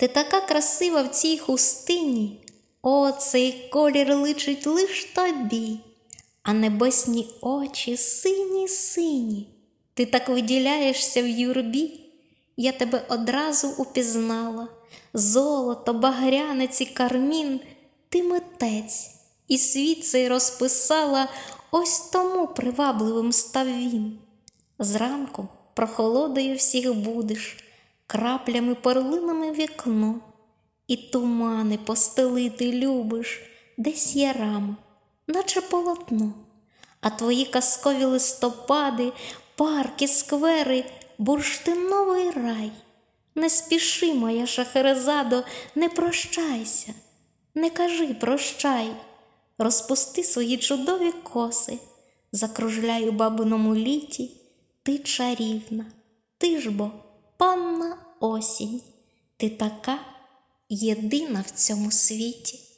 Ти така красива в цій хустині, о, цей колір личить лиш тобі, а небесні очі сині сині. Ти так виділяєшся в юрбі, я тебе одразу упізнала. Золото, багрянець і кармін, ти митець, і світ цей розписала, ось тому привабливим став він. Зранку прохолодою всіх будеш, краплями перлинами вікно, і тумани постелити любиш, десь є рама, наче полотно, а твої казкові листопади, парки, сквери, бурштиновий рай. Не спіши, моя шахерезадо, не прощайся, не кажи прощай, розпусти свої чудові коси, закружляй у бабиному літі, ти чарівна, ти ж бо панна осінь, ти така єдина в цьому світі.